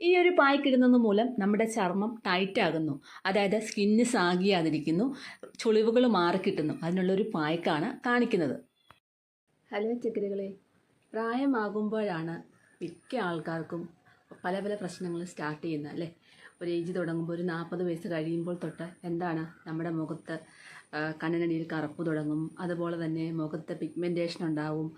ഈ ഒരു പായ്ക്കിടുന്നത് മൂലം നമ്മുടെ ചർമ്മം ടൈറ്റ് ആകുന്നു. അതായത് സ്കിന്ന് സാഗിയാതിരിക്കുന്നു. ചുളിവുകൾ മാറിക്കിട്ടുന്നു അതിനുള്ളൊരു പായ്ക്കാണ് കാണിക്കുന്നത്. ഹലോ ചക്കരകളെ. പ്രായമാകുമ്പോഴാണ് മിക്ക ആൾക്കാർക്കും പല പല പ്രശ്നങ്ങൾ സ്റ്റാർട്ട് ചെയ്യുന്നത് അല്ലേ? ഒരു ഏജ് തുടങ്ങുമ്പോൾ ഒരു നാൽപ്പത് വയസ്സ് കഴിയുമ്പോൾ തൊട്ട് എന്താണ് നമ്മുടെ മുഖത്ത് കണ്ണിനടിയിൽ കറുപ്പ് തുടങ്ങും. അതുപോലെ തന്നെ മുഖത്ത് പിഗ്മെന്റേഷൻ ഉണ്ടാവും.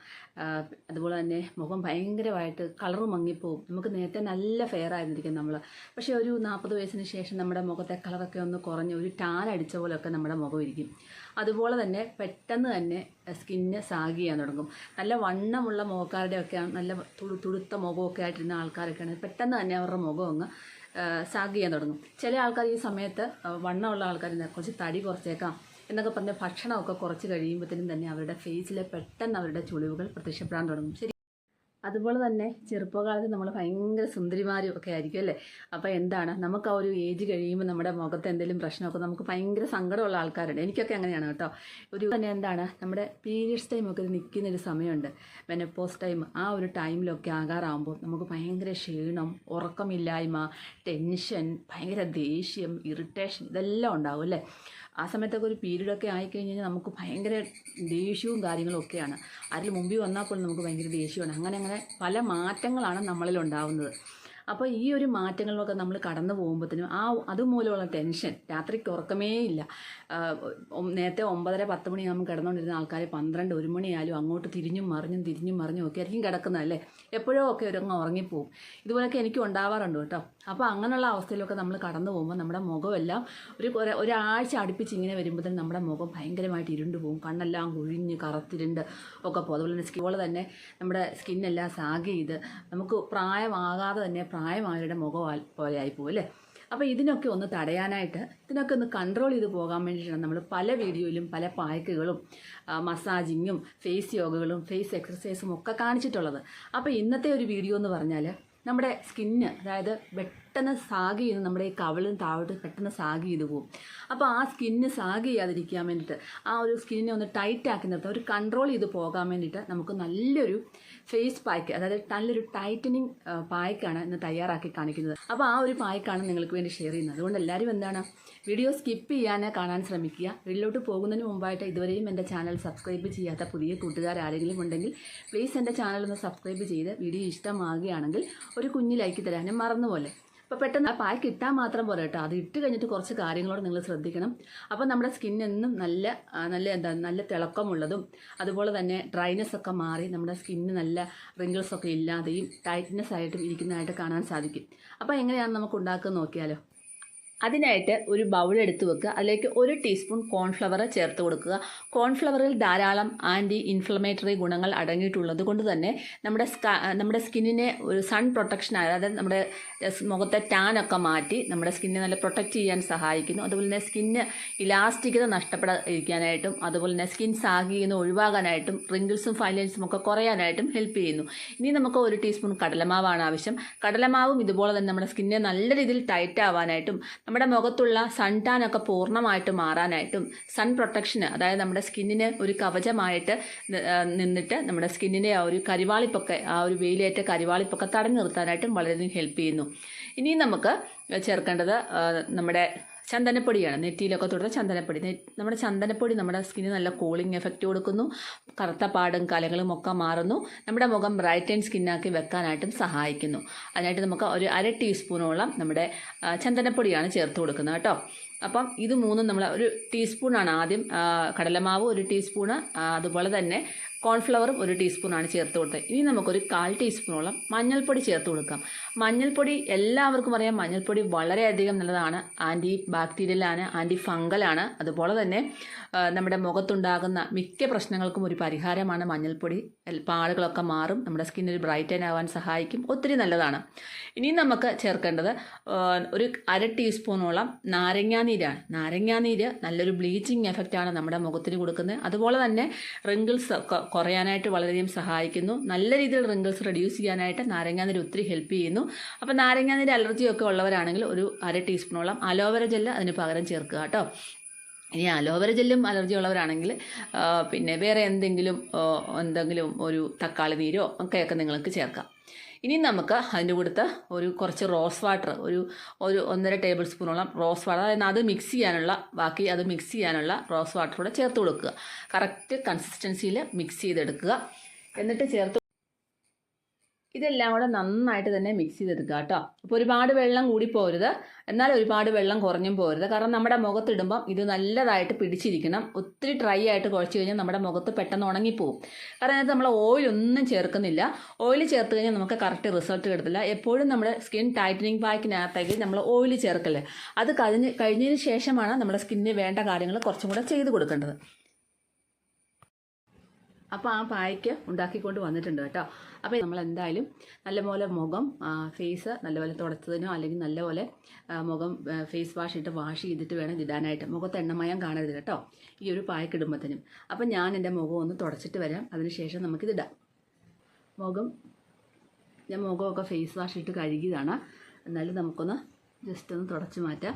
അതുപോലെ തന്നെ മുഖം ഭയങ്കരമായിട്ട് കളർ മങ്ങിപ്പോവും. നമുക്ക് നേരത്തെ നല്ല ഫെയർ ആയിരുന്നിരിക്കും നമ്മൾ പക്ഷേ ഒരു നാൽപ്പത് വയസ്സിന് ശേഷം നമ്മുടെ മുഖത്തെ കളറൊക്കെ ഒന്ന് കുറഞ്ഞ് ഒരു ടാൻ അടിച്ച പോലെയൊക്കെ നമ്മുടെ മുഖം ഇരിക്കും. അതുപോലെ തന്നെ പെട്ടെന്ന് തന്നെ സ്കിന്ന് സാഗ് ചെയ്യാൻ തുടങ്ങും. നല്ല വണ്ണമുള്ള മുഖക്കാരുടെയൊക്കെ നല്ല തുളു തുടുത്ത മുഖമൊക്കെ ആയിട്ടിരുന്ന ആൾക്കാരൊക്കെയാണ് പെട്ടെന്ന് തന്നെ അവരുടെ മുഖം അങ്ങ് സാഗ് ചെയ്യാൻ തുടങ്ങും. ചില ആൾക്കാർ ഈ സമയത്ത് വണ്ണമുള്ള ആൾക്കാർ കുറച്ച് തടി കുറച്ചേക്കാം. എന്നൊക്കെ പറഞ്ഞ് ഭക്ഷണമൊക്കെ കുറച്ച് കഴിയുമ്പോഴത്തേനും തന്നെ അവരുടെ ഫേസിലെ പെട്ടെന്ന് അവരുടെ ചുളിവുകൾ പ്രത്യക്ഷപ്പെടാൻ തുടങ്ങും. ശരി. അതുപോലെ തന്നെ ചെറുപ്പകാലത്ത് നമ്മൾ ഭയങ്കര സുന്ദരിമാരും ഒക്കെ ആയിരിക്കും അല്ലേ? അപ്പോൾ എന്താണ്? നമുക്ക് ആ ഒരു ഏജ് കഴിയുമ്പോൾ നമ്മുടെ മുഖത്ത് എന്തെങ്കിലും പ്രശ്നമൊക്കെ നമുക്ക് ഭയങ്കര സങ്കടമുള്ള ആൾക്കാരുണ്ട്. എനിക്കൊക്കെ അങ്ങനെയാണ് കേട്ടോ. ഒരു തന്നെ എന്താണ്? നമ്മുടെ പീരിയഡ്സ് ടൈമൊക്കെ നിൽക്കുന്ന ഒരു സമയമുണ്ട്. മെനപ്പോസ് ടൈം ആ ഒരു ടൈമിലൊക്കെ ആകാറാകുമ്പോൾ നമുക്ക് ഭയങ്കര ക്ഷീണം ഉറക്കമില്ലായ്മ ടെൻഷൻ ഭയങ്കര ദേഷ്യം ഇറിറ്റേഷൻ ഇതെല്ലാം ഉണ്ടാവും അല്ലേ? ആ സമയത്തൊക്കെ ഒരു പീരീഡൊക്കെ ആയിക്കഴിഞ്ഞ് കഴിഞ്ഞാൽ നമുക്ക് ഭയങ്കര ദേഷ്യവും കാര്യങ്ങളും ഒക്കെയാണ്. അതിൽ മുമ്പിൽ വന്നാൽ പോലും നമുക്ക് ഭയങ്കര ദേഷ്യമാണ്. അങ്ങനെ അങ്ങനെ പല മാറ്റങ്ങളാണ് നമ്മളിൽ ഉണ്ടാവുന്നത്. അപ്പോൾ ഈ ഒരു മാറ്റങ്ങളൊക്കെ നമ്മൾ കടന്നു പോകുമ്പോഴത്തേനും ആ അതുമൂലമുള്ള ടെൻഷൻ രാത്രിക്ക് ഉറക്കമേ ഇല്ല. നേരത്തെ ഒമ്പതര പത്ത് മണിയാകുമ്പോൾ കിടന്നുകൊണ്ടിരുന്ന ആൾക്കാർ പന്ത്രണ്ട് ഒരു മണിയായാലും അങ്ങോട്ട് തിരിഞ്ഞും മറിഞ്ഞും തിരിഞ്ഞും മറിഞ്ഞും ഒക്കെ ആയിരിക്കും കിടക്കുന്നത് അല്ലേ? എപ്പോഴോ ഒക്കെ ഒരു അങ്ങ് ഉറങ്ങിപ്പോവും ഇതുപോലൊക്കെ എനിക്ക് ഉണ്ടാവാറുണ്ട് കേട്ടോ. അപ്പോൾ അങ്ങനെയുള്ള അവസ്ഥയിലൊക്കെ നമ്മൾ കടന്നു പോകുമ്പോൾ നമ്മുടെ മുഖമെല്ലാം ഒരു ഒരാഴ്ച അടുപ്പിച്ച് ഇങ്ങനെ വരുമ്പോഴത്തേനും നമ്മുടെ മുഖം ഭയങ്കരമായിട്ട് ഇരുണ്ടു പോകും കണ്ണെല്ലാം കുഴിഞ്ഞ് കറുത്തിരുണ്ട് ഒക്കെ പോകും അതുപോലെ തന്നെ സ്കിൻ തന്നെ നമ്മുടെ സ്കിന്നെല്ലാം സാഗ് ചെയ്ത് നമുക്ക് പ്രായമാകാതെ തന്നെ പ്രായമായവരുടെ മുഖം പോലെ ആയിപ്പോവും അല്ലേ? അപ്പോൾ ഇതിനൊക്കെ ഒന്ന് തടയാനായിട്ട് ഇതിനൊക്കെ ഒന്ന് കൺട്രോൾ ചെയ്ത് പോകാൻ വേണ്ടിയിട്ടാണ് നമ്മൾ പല വീഡിയോയിലും പല പായ്ക്കുകളും മസാജിങ്ങും ഫേസ് യോഗകളും ഫേസ് എക്സസൈസും ഒക്കെ കാണിച്ചിട്ടുള്ളത്. അപ്പോൾ ഇന്നത്തെ ഒരു വീഡിയോ എന്ന് പറഞ്ഞാൽ നമ്മുടെ സ്കിന്ന് അതായത് പെട്ടെന്ന് സാഗ് ചെയ്ത് നമ്മുടെ ഈ കവിളും താഴോട്ട് പെട്ടെന്ന് സാഗ് ചെയ്ത് പോകും അപ്പോൾ ആ സ്കിന്ന് സാഗ് ചെയ്യാതിരിക്കാൻ വേണ്ടിയിട്ട് ആ ഒരു സ്കിന്നിനെ ഒന്ന് ടൈറ്റ് ആക്കി നിർത്താൻ ഒരു കൺട്രോൾ ചെയ്ത് പോകാൻ വേണ്ടിയിട്ട് നമുക്ക് നല്ലൊരു ഫേസ് പായ്ക്ക് അതായത് നല്ലൊരു ടൈറ്റനിങ് പായ്ക്കാണ് ഇന്ന് തയ്യാറാക്കി കാണിക്കുന്നത്. അപ്പോൾ ആ ഒരു പായ്ക്കാണ് നിങ്ങൾക്ക് വേണ്ടി ഷെയർ ചെയ്യുന്നത്. അതുകൊണ്ട് എല്ലാവരും എന്താണ് വീഡിയോ സ്കിപ്പ് ചെയ്യാൻ കാണാൻ ശ്രമിക്കുക. വീട്ടിലോട്ട് പോകുന്നതിന് മുമ്പായിട്ട് ഇതുവരെയും എന്റെ ചാനൽ സബ്സ്ക്രൈബ് ചെയ്യാത്ത പുതിയ കൂട്ടുകാർ ആരെങ്കിലും ഉണ്ടെങ്കിൽ പ്ലീസ് എന്റെ ചാനൽ ഒന്ന് സബ്സ്ക്രൈബ് ചെയ്ത് വീഡിയോ ഇഷ്ടമാകുകയാണെങ്കിൽ ഒരു കുഞ്ഞു ലൈക്ക് തരാനും മറന്നുപോലെ. അപ്പോൾ പെട്ടെന്ന് ആ പായ്ക്ക് ഇട്ടാൽ മാത്രം പോലെ കേട്ടോ. അത് ഇട്ട് കഴിഞ്ഞിട്ട് കുറച്ച് കാര്യങ്ങളോട് നിങ്ങൾ ശ്രദ്ധിക്കണം. അപ്പോൾ നമ്മുടെ സ്കിൻ എന്നും നല്ല നല്ല എന്താ നല്ല തിളക്കമുള്ളതും അതുപോലെ തന്നെ ഡ്രൈനെസ് ഒക്കെ മാറി നമ്മുടെ സ്കിന്ന് നല്ല റിങ്കിൾസ് ഒക്കെ ഇല്ലാതെയും ടൈറ്റ്നെസ് ആയിട്ടും ഇരിക്കുന്നതായിട്ട് കാണാൻ സാധിക്കും. അപ്പോൾ എങ്ങനെയാണ് നമുക്ക് ഉണ്ടാക്കുക നോക്കിയാലോ? അതിനായിട്ട് ഒരു ബൗൾ എടുത്ത് വെക്കുക. അതിലേക്ക് ഒരു ടീസ്പൂൺ കോൺഫ്ലവർ ചേർത്ത് കൊടുക്കുക. കോൺഫ്ലവറിൽ ധാരാളം ആന്റി ഇൻഫ്ലമേറ്ററി ഗുണങ്ങൾ അടങ്ങിയിട്ടുള്ളത് കൊണ്ട് തന്നെ നമ്മുടെ നമ്മുടെ സ്കിന്നിനെ ഒരു സൺ പ്രൊട്ടക്ഷൻ അതായത് നമ്മുടെ മുഖത്തെ ടാനൊക്കെ മാറ്റി നമ്മുടെ സ്കിന്നിനെ നല്ല പ്രൊട്ടക്റ്റ് ചെയ്യാൻ സഹായിക്കുന്നു. അതുപോലെ തന്നെ സ്കിന്ന് ഇലാസ്റ്റിക്കത നഷ്ടപ്പെടാതിരിക്കാനായിട്ടും അതുപോലെ തന്നെ സ്കിൻ സാഗി ചെയ്യുന്ന ഒഴിവാകാനായിട്ടും റിങ്കിൾസും ഫൈലൻസും ഒക്കെ കുറയാനായിട്ടും ഹെൽപ്പ് ചെയ്യുന്നു. ഇനി നമുക്ക് ഒരു ടീസ്പൂൺ കടലമാവാണ് ആവശ്യം. കടലമാവും ഇതുപോലെ തന്നെ നമ്മുടെ സ്കിന്നെ നല്ല രീതിയിൽ ടൈറ്റ് ആവാനായിട്ടും നമ്മുടെ മുഖത്തുള്ള സൺ ടാൻ ഒക്കെ പൂർണമായിട്ട് മാറാനായിട്ടും സൺ പ്രൊട്ടക്ഷന് അതായത് നമ്മുടെ സ്കിന്നിന് ഒരു കവചമായിട്ട് നിന്നിട്ട് നമ്മുടെ സ്കിന്നിനെ ആ ഒരു കരിവാളിപ്പൊക്കെ ആ ഒരു വെയിലേറ്റ കരിവാളിപ്പൊക്കെ തടഞ്ഞു നിർത്താനായിട്ടും വളരെയധികം ഹെൽപ്പ് ചെയ്യുന്നു. ഇനി നമുക്ക് ചേർക്കേണ്ടത് നമ്മുടെ ചന്ദനപ്പൊടിയാണ്. നെറ്റിയിലൊക്കെ തൊടുന്ന ചന്ദനപ്പൊടി. നമ്മുടെ ചന്ദനപ്പൊടി നമ്മുടെ സ്കിന്നിന് നല്ല കൂളിംഗ് എഫക്റ്റ് കൊടുക്കുന്നു. കറുത്ത പാടും കലകളും ഒക്കെ മാറുന്നു. നമ്മുടെ മുഖം ബ്രൈറ്റ് ആൻഡ് സ്കിന്നാക്കി വെക്കാനായിട്ടും സഹായിക്കുന്നു. അതിനായിട്ട് നമുക്ക് ഒരു അര ടീസ്പൂണോളം നമ്മുടെ ചന്ദനപ്പൊടിയാണ് ചേർത്ത് കൊടുക്കുന്നത് കേട്ടോ. അപ്പം ഇത് മൂന്നും നമ്മൾ ഒരു ടീസ്പൂണാണ് ആദ്യം കടലമാവ് ഒരു ടീസ്പൂണ് അതുപോലെ തന്നെ കോൺഫ്ലവറും ഒരു ടീസ്പൂണാണ് ചേർത്ത് കൊടുത്തത്. ഇനി നമുക്കൊരു കാൽ ടീസ്പൂണോളം മഞ്ഞൾപ്പൊടി ചേർത്ത് കൊടുക്കാം. മഞ്ഞൾപ്പൊടി എല്ലാവർക്കും അറിയാം. മഞ്ഞൾപ്പൊടി വളരെയധികം നല്ലതാണ്. ആന്റി ബാക്ടീരിയലാണ് ആന്റി ഫംഗലാണ് അതുപോലെ തന്നെ നമ്മുടെ മുഖത്തുണ്ടാകുന്ന മിക്ക പ്രശ്നങ്ങൾക്കും ഒരു പരിഹാരമാണ് മഞ്ഞൾപ്പൊടി. പാടുകളൊക്കെ മാറും. നമ്മുടെ സ്കിന്നൊരു ബ്രൈറ്റൻ ആവാൻ സഹായിക്കും. ഒത്തിരി നല്ലതാണ്. ഇനി നമുക്ക് ചേർക്കേണ്ടത് ഒരു അര ടീസ്പൂണോളം നാരങ്ങാനീരാണ്. നാരങ്ങാനീര് നല്ലൊരു ബ്ലീച്ചിങ് എഫക്റ്റാണ് നമ്മുടെ മുഖത്തിന് കൊടുക്കുന്നത്. അതുപോലെ തന്നെ റിങ്കിൾസ് കുറയാനായിട്ട് വളരെയധികം സഹായിക്കുന്നു. നല്ല രീതിയിൽ റിങ്കിൾസ് റെഡ്യൂസ് ചെയ്യാനായിട്ട് നാരങ്ങാനീര് ഒത്തിരി ഹെൽപ്പ് ചെയ്യുന്നു. അപ്പോൾ നാരങ്ങാനീര് അലർജിയൊക്കെ ഉള്ളവരാണെങ്കിൽ ഒരു അര ടീസ്പൂണോളം അലോവേര ജെല്ല് അതിന് പകരം ചേർക്കുക കേട്ടോ. ഇനി അലോവേര ജെല്ലും അലർജി ഉള്ളവരാണെങ്കിൽ പിന്നെ വേറെ എന്തെങ്കിലും എന്തെങ്കിലും ഒരു തക്കാളി നീരോ ഒക്കെയൊക്കെ നിങ്ങൾക്ക് ചേർക്കാം. ഇനി നമുക്ക് അതിന്റെ കൂടത്ത് ഒരു കുറച്ച് റോസ് വാട്ടർ ഒരു ഒരു ഒന്നര ടേബിൾ സ്പൂണോളം റോസ് വാട്ടർ അതായത് അത് മിക്സ് ചെയ്യാനുള്ള ബാക്കി അത് മിക്സ് ചെയ്യാനുള്ള റോസ് വാട്ടർ കൂടെ ചേർത്ത് കൊടുക്കുക. കറക്റ്റ് കൺസിസ്റ്റൻസിയിൽ മിക്സ് ചെയ്തെടുക്കുക. എന്നിട്ട് ചേർത്ത് ഇതെല്ലാം കൂടെ നന്നായിട്ട് തന്നെ മിക്സ് ചെയ്തെടുക്കുക കേട്ടോ. അപ്പോൾ ഒരുപാട് വെള്ളം കൂടി പോരുത്. എന്നാൽ ഒരുപാട് വെള്ളം കുറഞ്ഞും പോരുത്. കാരണം നമ്മുടെ മുഖത്തിടുമ്പം ഇത് നല്ലതായിട്ട് പിടിച്ചിരിക്കണം. ഒത്തിരി ഡ്രൈ ആയിട്ട് കുഴച്ച് കഴിഞ്ഞാൽ നമ്മുടെ മുഖത്ത് പെട്ടെന്ന് ഉണങ്ങിപ്പോവും. കാരണം അതിനകത്ത് നമ്മൾ ഓയിൽ ഒന്നും ചേർക്കുന്നില്ല. ഓയിൽ ചേർത്ത് കഴിഞ്ഞാൽ നമുക്ക് കറക്റ്റ് റിസൾട്ട് കിട്ടത്തില്ല. എപ്പോഴും നമ്മുടെ സ്കിൻ ടൈറ്റനിങ് പാക്കിനകത്തേക്ക് നമ്മൾ ഓയിൽ ചേർക്കല്ലേ? അത് കഴിഞ്ഞ് കഴിഞ്ഞതിന് ശേഷമാണ് നമ്മുടെ സ്കിന്നിന് വേണ്ട കാര്യങ്ങൾ കുറച്ചും കൂടെ ചെയ്ത് കൊടുക്കേണ്ടത്. അപ്പോൾ ആ പായ്ക്ക് ഉണ്ടാക്കിക്കൊണ്ട് വന്നിട്ടുണ്ട് കേട്ടോ. അപ്പോൾ നമ്മൾ എന്തായാലും നല്ലപോലെ മുഖം ഫേസ് നല്ലപോലെ തുടച്ചതിനോ അല്ലെങ്കിൽ നല്ലപോലെ മുഖം ഫേസ് വാഷ് ഇട്ട് വാഷ് ചെയ്തിട്ട് വേണം ഇടാനായിട്ട്. മുഖത്ത് എണ്ണമയം കാണരുത് കേട്ടോ. ഈ ഒരു പായ്ക്ക് ഇടുമ്പോഴത്തേനും അപ്പം ഞാൻ എന്റെ മുഖം ഒന്ന് തുടച്ചിട്ട് വരാം. അതിനുശേഷം നമുക്കിതിടാം മുഖം ഞാൻ മുഖമൊക്കെ ഫേസ് വാഷ് ഇട്ട് കഴുകിയതാണ്. എന്നാലും നമുക്കൊന്ന് ജസ്റ്റ് ഒന്ന് തുടച്ച് മാറ്റാം.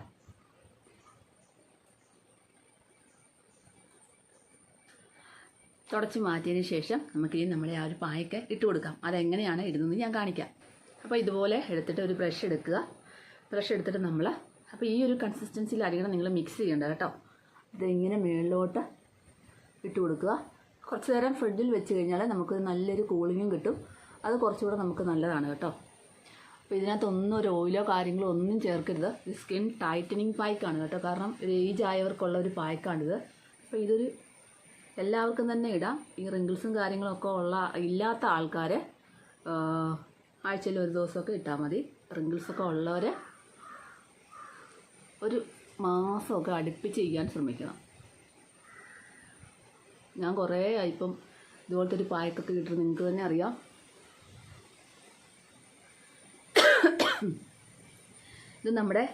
തുടച്ച് മാറ്റിയതിന് ശേഷം നമുക്കിനി നമ്മുടെ ആ ഒരു പായക്ക് ഇട്ട് കൊടുക്കാം. അതെങ്ങനെയാണ് ഇടുന്നത് ഞാൻ കാണിക്കാം. അപ്പോൾ ഇതുപോലെ എടുത്തിട്ട് ഒരു ബ്രഷ് എടുക്കുക. ബ്രഷ് എടുത്തിട്ട് നമ്മൾ അപ്പോൾ ഈ ഒരു കൺസിസ്റ്റൻസിയിലായിരിക്കണം നിങ്ങൾ മിക്സ് ചെയ്യേണ്ടത് കേട്ടോ. ഇതിങ്ങനെ മുകളിലോട്ട് ഇട്ട് കൊടുക്കുക. കുറച്ച് നേരം ഫ്രിഡ്ജിൽ വെച്ച് കഴിഞ്ഞാൽ നമുക്ക് നല്ലൊരു കൂളിങ്ങും കിട്ടും. അത് കുറച്ചുകൂടെ നമുക്ക് നല്ലതാണ് കേട്ടോ. അപ്പോൾ ഇതിനകത്തൊന്നും ഒരു ഓയിലോ കാര്യങ്ങളോ ഒന്നും ചേർക്കരുത്. ഇത് സ്കിൻ ടൈറ്റനിങ് പായ്ക്കാണ് കേട്ടോ. കാരണം ഒരു ഏജ് ആയവർക്കുള്ള ഒരു പായ്ക്കാണിത്. അപ്പോൾ ഇതൊരു എല്ലാവർക്കും തന്നെ ഇടാം. ഈ റിങ്കിൾസും കാര്യങ്ങളൊക്കെ ഉള്ള ഇല്ലാത്ത ആൾക്കാർ ആഴ്ചയിൽ ഒരു ദിവസമൊക്കെ ഇട്ടാൽ മതി. റിങ്കിൾസൊക്കെ ഉള്ളവർ ഒരു മാസമൊക്കെ അടുപ്പിച്ച് ചെയ്യാൻ ശ്രമിക്കണം. ഞാൻ കുറേ ഇപ്പം ഇതുപോലത്തെ ഒരു പായക്കൊക്കെ കിട്ടുന്നത് നിങ്ങൾക്ക് തന്നെ അറിയാം. ഇത് നമ്മുടെ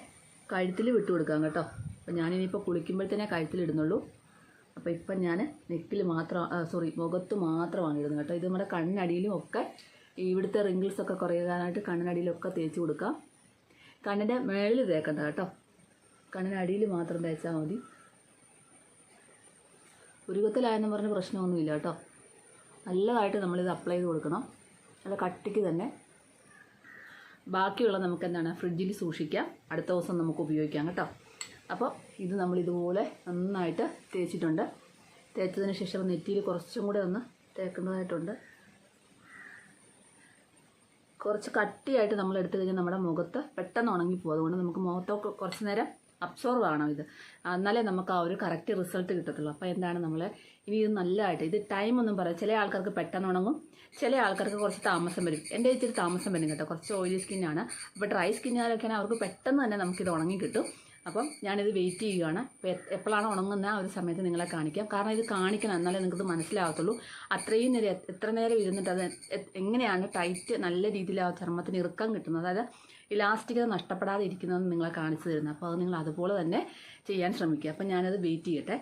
കഴുത്തിൽ വിട്ടു കൊടുക്കാം കേട്ടോ. അപ്പം ഞാനിനിയിപ്പോൾ കുളിക്കുമ്പോഴത്തേനെ കഴുത്തിലിടുന്നുള്ളൂ അപ്പോൾ ഇപ്പം ഞാൻ നെക്കിൽ മാത്രം സോറി മുഖത്ത് മാത്രമാണ് ഇടുന്നത് കേട്ടോ. ഇത് നമ്മുടെ കണ്ണടിയിലും ഒക്കെ ഇവിടുത്തെ റിങ്കിൾസ് ഒക്കെ കുറയാനായിട്ട് കണ്ണിനടിയിലൊക്കെ തേച്ച് കൊടുക്കാം കണ്ണിന്റെ മേളിൽ തേക്കണ്ട കേട്ടോ. കണ്ണിനടിയിൽ മാത്രം തേച്ചാൽ മതി. ഉരുകത്തിലായെന്ന് പറഞ്ഞ പ്രശ്നമൊന്നുമില്ല കേട്ടോ. നല്ലതായിട്ട് നമ്മളിത് അപ്ലൈ ചെയ്ത് കൊടുക്കണം. നല്ല കട്ടിക്ക് തന്നെ. ബാക്കിയുള്ള നമുക്ക് എന്താണ് ഫ്രിഡ്ജിൽ സൂക്ഷിക്കാം. അടുത്ത ദിവസം നമുക്ക് ഉപയോഗിക്കാം കേട്ടോ. അപ്പോൾ ഇത് നമ്മൾ ഇതുപോലെ നന്നായിട്ട് തേച്ചിട്ടുണ്ട്. തേച്ചതിന് ശേഷം നെറ്റിയിൽ കുറച്ചും കൂടെ ഒന്ന് തേക്കുന്നതായിട്ടുണ്ട് കുറച്ച് കട്ടിയായിട്ട് നമ്മൾ എടുത്തു കഴിഞ്ഞാൽ നമ്മുടെ മുഖത്ത് പെട്ടെന്ന് ഉണങ്ങിപ്പോകും അതുകൊണ്ട് നമുക്ക് മുഖത്തൊക്കെ കുറച്ച് നേരം അബ്സോർവ് ആവണം ഇത്. എന്നാലേ നമുക്ക് ആ ഒരു കറക്റ്റ് റിസൾട്ട് കിട്ടത്തുള്ളൂ. അപ്പോൾ എന്താണ് നമ്മൾ ഇനി ഇത് നല്ലതായിട്ട് ഇത് ടൈം ഒന്നും പറയാം ചില ആൾക്കാർക്ക് പെട്ടെന്ന് ഉണങ്ങും. ചില ആൾക്കാർക്ക് കുറച്ച് താമസം വരും. എന്റെ ഇച്ചിരി താമസം വരും കേട്ടോ. കുറച്ച് ഓയിലി സ്കിന്നാണ് അപ്പോൾ ഡ്രൈ സ്കിന്നുകാരൊക്കെയാണെങ്കിൽ അവർക്ക് പെട്ടെന്ന് തന്നെ നമുക്കിത് ഉണങ്ങി കിട്ടും. അപ്പം ഞാനിത് വെയിറ്റ് ചെയ്യുകയാണ്. എപ്പോഴാണ് ഉണങ്ങുന്ന ആ ഒരു സമയത്ത് നിങ്ങളെ കാണിക്കാം. കാരണം ഇത് കാണിക്കണം എന്നാലേ നിങ്ങൾക്ക് മനസ്സിലാകത്തുള്ളൂ അത്രയും നേരം എത്ര നേരം ഇരുന്നിട്ട് അത് എങ്ങനെയാണ് ടൈറ്റ് നല്ല രീതിയിൽ ആ ചർമ്മത്തിന് ഇറുക്കം കിട്ടുന്നത്? അതായത് ഇലാസ്റ്റികത നഷ്ടപ്പെടാതെ ഇരിക്കുന്നതെന്ന് നിങ്ങളെ കാണിച്ചു തരുന്നത്. അപ്പോൾ അത് നിങ്ങൾ അതുപോലെ തന്നെ ചെയ്യാൻ ശ്രമിക്കുക. അപ്പം ഞാനത് വെയിറ്റ് ചെയ്യട്ടെ.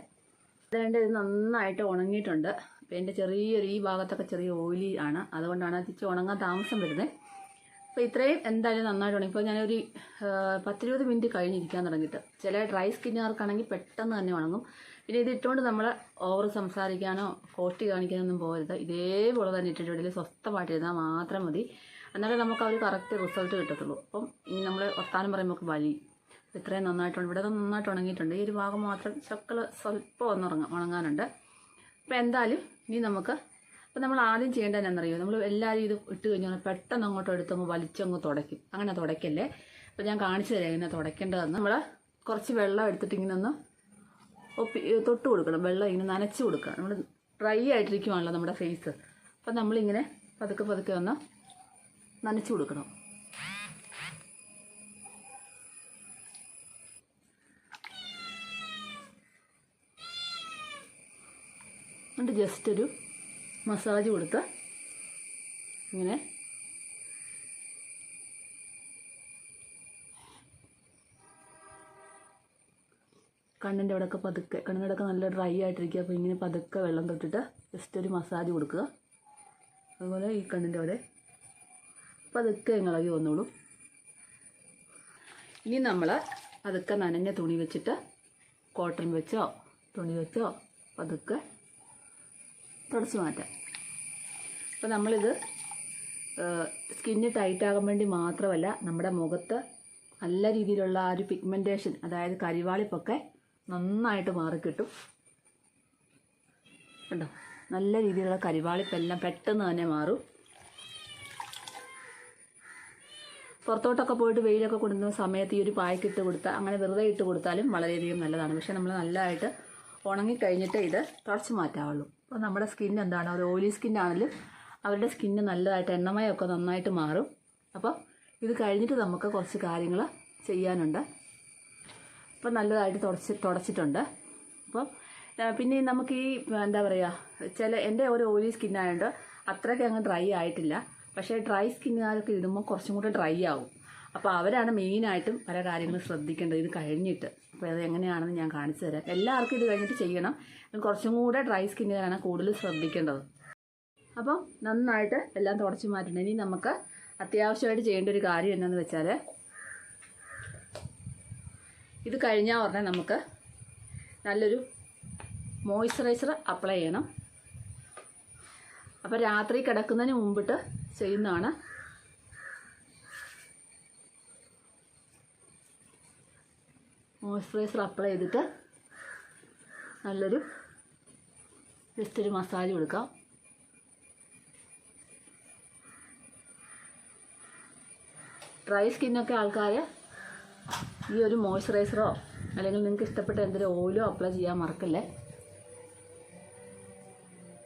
അതുകൊണ്ട് ഇത് നന്നായിട്ട് ഉണങ്ങിയിട്ടുണ്ട്. അപ്പോൾ എന്റെ ചെറിയൊരു ഈ ഭാഗത്തൊക്കെ ചെറിയ ഓയിലി ആണ്. അതുകൊണ്ടാണ് അത് ഇച്ചിരി ഉണങ്ങാൻ താമസം വരുന്നത് അപ്പോൾ ഇത്രയും എന്തായാലും നന്നായിട്ട് ഉണങ്ങി ഇപ്പോൾ ഞാനൊരു പത്തിരുപത് മിനിറ്റ് കഴിഞ്ഞിരിക്കാൻ തുടങ്ങിയിട്ട്. ചില ഡ്രൈ സ്കിന്നുകാർക്കാണെങ്കിൽ പെട്ടെന്ന് തന്നെ ഉണങ്ങും. പിന്നെ ഇത് ഇട്ടുകൊണ്ട് നമ്മൾ ഓവർ സംസാരിക്കാനോ കോട്ടി കാണിക്കാനോ ഒന്നും പോകരുത്. ഇതേപോലെ തന്നെ ഇട്ടിട്ട് ഇതിൽ സ്വസ്ഥമായിട്ടിരുന്നാൽ മാത്രം മതി. എന്നാലേ നമുക്ക് ആ ഒരു കറക്റ്റ് റിസൾട്ട് കിട്ടത്തുള്ളൂ. അപ്പം ഇനി നമ്മൾ വർത്താനം പറയുമ്പോൾ വലി ഇത്രയും നന്നായിട്ടുണ്ട്. ഇവിടെ നന്നായിട്ട് ഉണങ്ങിയിട്ടുണ്ട്. ഈ ഒരു ഭാഗം മാത്രം ചക്കൾ സ്വല്പം ഒന്ന് ഉറങ്ങാം ഉണങ്ങാനുണ്ട്. അപ്പോൾ എന്തായാലും ഇനി നമുക്ക് അപ്പോൾ നമ്മൾ ആദ്യം ചെയ്യേണ്ടത് എന്നറിയോ നമ്മൾ എല്ലാവരും ഇത് ഇട്ട് കഴിഞ്ഞാൽ പെട്ടെന്ന് അങ്ങോട്ട് എടുത്തങ്ങ് വലിച്ചങ്ങ് തുടയ്ക്കും. അങ്ങനെ തുടയ്ക്കല്ലേ? അപ്പോൾ ഞാൻ കാണിച്ചു തരാം ഇങ്ങനെ തുടയ്ക്കേണ്ടതെന്ന്. നമ്മൾ കുറച്ച് വെള്ളം എടുത്തിട്ട് ഇങ്ങനെ ഒന്ന് ഒപ്പി തൊട്ട് കൊടുക്കണം. വെള്ളം ഇങ്ങനെ നനച്ച് കൊടുക്കുക നമ്മൾ ഡ്രൈ ആയിട്ടിരിക്കുവാണല്ലോ നമ്മുടെ ഫേസ്. അപ്പം നമ്മളിങ്ങനെ പതുക്കെ പതുക്കെ ഒന്ന് നനച്ച് കൊടുക്കണം. എന്നിട്ട് ജസ്റ്റ് ഒരു മസാജ് കൊടുത്ത് ഇങ്ങനെ കണ്ണിന്റെ അവിടെയൊക്കെ പതുക്കെ കണ്ണിന്റെ അവിടെയൊക്കെ നല്ല ഡ്രൈ ആയിട്ടിരിക്കുക. അപ്പോൾ ഇങ്ങനെ പതുക്കെ വെള്ളം തൊട്ടിട്ട് ജസ്റ്റ് ഒരു മസാജ് കൊടുക്കുക. അതുപോലെ ഈ കണ്ണിന്റെ അവിടെ പതുക്കെ ഇളകി വന്നോളൂ. ഇനി നമ്മൾ പതുക്കെ നനഞ്ഞ തുണി വെച്ചിട്ട് കോട്ടൺ വെച്ചോ തുണി വെച്ചോ പതുക്കെ തുടച്ച് മാറ്റാം. അപ്പോൾ നമ്മളിത് സ്കിന്ന് ടൈറ്റാകാൻ വേണ്ടി മാത്രമല്ല നമ്മുടെ മുഖത്ത് നല്ല രീതിയിലുള്ള ആ ഒരു പിഗ്മെന്റേഷൻ അതായത് കരിവാളിപ്പൊക്കെ നന്നായിട്ട് മാറിക്കിട്ടും. കണ്ടോ? നല്ല രീതിയിലുള്ള കരിവാളിപ്പെല്ലാം പെട്ടെന്ന് തന്നെ മാറും. പുറത്തോട്ടൊക്കെ പോയിട്ട് വെയിലൊക്കെ കൊടുക്കുന്ന സമയത്ത് ഈ ഒരു പായ്ക്കിട്ട് കൊടുത്താൽ അങ്ങനെ വെറുതെ ഇട്ട് കൊടുത്താലും വളരെയധികം നല്ലതാണ്. പക്ഷേ നമ്മൾ നല്ലതായിട്ട് ഉണങ്ങിക്കഴിഞ്ഞിട്ട് ഇത് തുടച്ച് മാറ്റാവുള്ളൂ. അപ്പോൾ നമ്മുടെ സ്കിൻ എന്താണ്? ഒരു ഓയിലി സ്കിന്നാണെങ്കിലും അവരുടെ സ്കിന്ന് നല്ലതായിട്ട് എണ്ണമയമൊക്കെ നന്നായിട്ട് മാറും. അപ്പോൾ ഇത് കഴിഞ്ഞിട്ട് നമുക്ക് കുറച്ച് കാര്യങ്ങൾ ചെയ്യാനുണ്ട്. അപ്പോൾ നല്ലതായിട്ട് തുടച്ച് തുടച്ചിട്ടുണ്ട്. അപ്പം പിന്നെ നമുക്ക് ഈ എന്താ പറയുക ചില എന്റെ ഒരു ഓയിലി ആയതുകൊണ്ട് അത്രയ്ക്ക് അങ്ങ് ഡ്രൈ ആയിട്ടില്ല. പക്ഷേ ഡ്രൈ സ്കിന്നുകാരൊക്കെ ഇടുമ്പോൾ കുറച്ചും കൂടെ ഡ്രൈ ആവും. അപ്പോൾ അവരാണ് മെയിനായിട്ടും പല കാര്യങ്ങളും ശ്രദ്ധിക്കേണ്ടത് ഇത് കഴിഞ്ഞിട്ട്. അപ്പോൾ അത് എങ്ങനെയാണെന്ന് ഞാൻ കാണിച്ചു തരാം. എല്ലാവർക്കും ഇത് കഴിഞ്ഞിട്ട് ചെയ്യണം. കുറച്ചും കൂടെ ഡ്രൈ സ്കിന്നിലാണ് കൂടുതൽ ശ്രദ്ധിക്കേണ്ടത്. അപ്പം നന്നായിട്ട് എല്ലാം തുടച്ച് മാറ്റണം. ഇനി നമുക്ക് അത്യാവശ്യമായിട്ട് ചെയ്യേണ്ട ഒരു കാര്യം എന്താണെന്ന് വെച്ചാൽ ഇത് കഴിഞ്ഞാൽ ഉടനെ നമുക്ക് നല്ലൊരു മോയ്സ്ചറൈസർ അപ്ലൈ ചെയ്യണം. അപ്പോൾ രാത്രി കിടക്കുന്നതിന് മുമ്പിട്ട് ചെയ്യുന്നതാണ് മോയ്സ്ചറൈസർ അപ്ലൈ ചെയ്തിട്ട് നല്ലൊരു ജസ്റ്റ് ഒരു മസാജ് കൊടുക്കാം. ഡ്രൈ സ്കിന്നൊക്കെ ആൾക്കാർ ഈ ഒരു മോയ്സ്ചറൈസറോ അല്ലെങ്കിൽ നിങ്ങൾക്ക് ഇഷ്ടപ്പെട്ട എന്തെങ്കിലും ഓയിലോ അപ്ലൈ ചെയ്യാൻ മറക്കല്ലേ?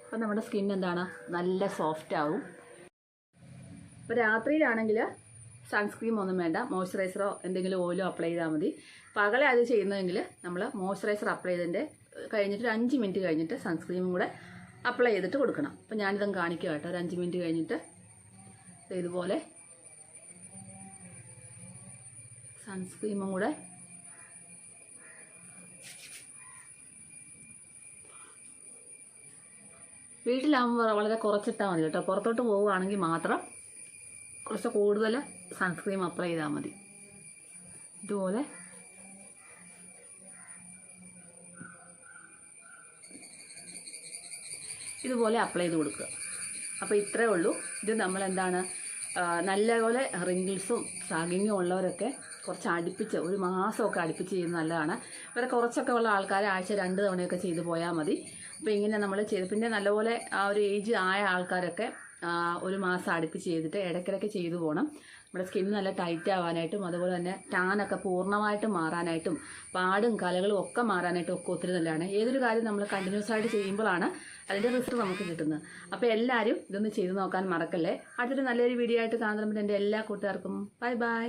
അപ്പം നമ്മുടെ സ്കിൻ എന്താണ്? നല്ല സോഫ്റ്റ് ആവും. അപ്പോൾ രാത്രിയിലാണെങ്കിൽ സൺസ്ക്രീം ഒന്നും വേണ്ട. മോയ്സ്ചറൈസറോ എന്തെങ്കിലും ഓയിലോ അപ്ലൈ ചെയ്താൽ മതി. പകലെ അത് ചെയ്യുന്നതെങ്കിൽ നമ്മൾ മോയ്സ്ചറൈസർ അപ്ലൈ ചെയ്തതിന്റെ കഴിഞ്ഞിട്ട് ഒരു അഞ്ച് മിനിറ്റ് കഴിഞ്ഞിട്ട് സൺസ്ക്രീമും കൂടെ അപ്ലൈ ചെയ്തിട്ട് കൊടുക്കണം. അപ്പോൾ ഞാനിതും കാണിക്കുക കേട്ടോ. ഒരു അഞ്ച് മിനിറ്റ് കഴിഞ്ഞിട്ട് ഇതുപോലെ സൺസ്ക്രീമും കൂടെ വീട്ടിലാകുമ്പോൾ വളരെ കുറച്ചിട്ടാൽ മതി കേട്ടോ. പുറത്തോട്ട് പോവുകയാണെങ്കിൽ മാത്രം കുറച്ച് കൂടുതൽ സൺസ്ക്രീം അപ്ലൈ ചെയ്താൽ മതി. ഇതുപോലെ. ഇതുപോലെ അപ്ലൈ ചെയ്ത് കൊടുക്കുക. അപ്പോൾ ഇത്രയേ ഉള്ളൂ. ഇത് നമ്മൾ എന്താണ് നല്ല നല്ലപോലെ റിങ്കിൾസും സാഗിങ്ങും ഉള്ളവരൊക്കെ കുറച്ച് അടുപ്പിച്ച് ഒരു മാസമൊക്കെ അടുപ്പിച്ച് ചെയ്യുന്നത് നല്ലതാണ്. വേറെ കുറച്ചൊക്കെ ഉള്ള ആൾക്കാർ ആഴ്ച രണ്ട് തവണയൊക്കെ ചെയ്ത് പോയാൽ മതി. അപ്പോൾ ഇങ്ങനെ നമ്മൾ ചെയ്ത് പിന്നെ നല്ലപോലെ ആ ഒരു ഏജ് ആയ ആൾക്കാരൊക്കെ ഒരു മാസം അടുപ്പിച്ച് ചെയ്തിട്ട് ഇടയ്ക്കിടയ്ക്ക് ചെയ്തു പോകണം നമ്മുടെ സ്കിൻ നല്ല ടൈറ്റ് ആവാനായിട്ടും അതുപോലെ തന്നെ ടാനൊക്കെ പൂർണമായിട്ട് മാറാനായിട്ടും പാടും കലകളും ഒക്കെ മാറാനായിട്ടും ഒക്കെ ഒത്തിരി നല്ലതാണ്. ഏതൊരു കാര്യം നമ്മൾ കണ്ടിന്യൂസ് ആയിട്ട് ചെയ്യുമ്പോഴാണ് അതിന്റെ റിസൾട്ട് നമുക്ക് കിട്ടുന്നത്. അപ്പോൾ എല്ലാവരും ഇതൊന്ന് ചെയ്ത് നോക്കാൻ മറക്കല്ലേ? അടുത്തൊരു നല്ലൊരു വീഡിയോ ആയിട്ട് കാണുമ്പോൾ എന്റെ എല്ലാ കൂട്ടുകാർക്കും ബൈ ബൈ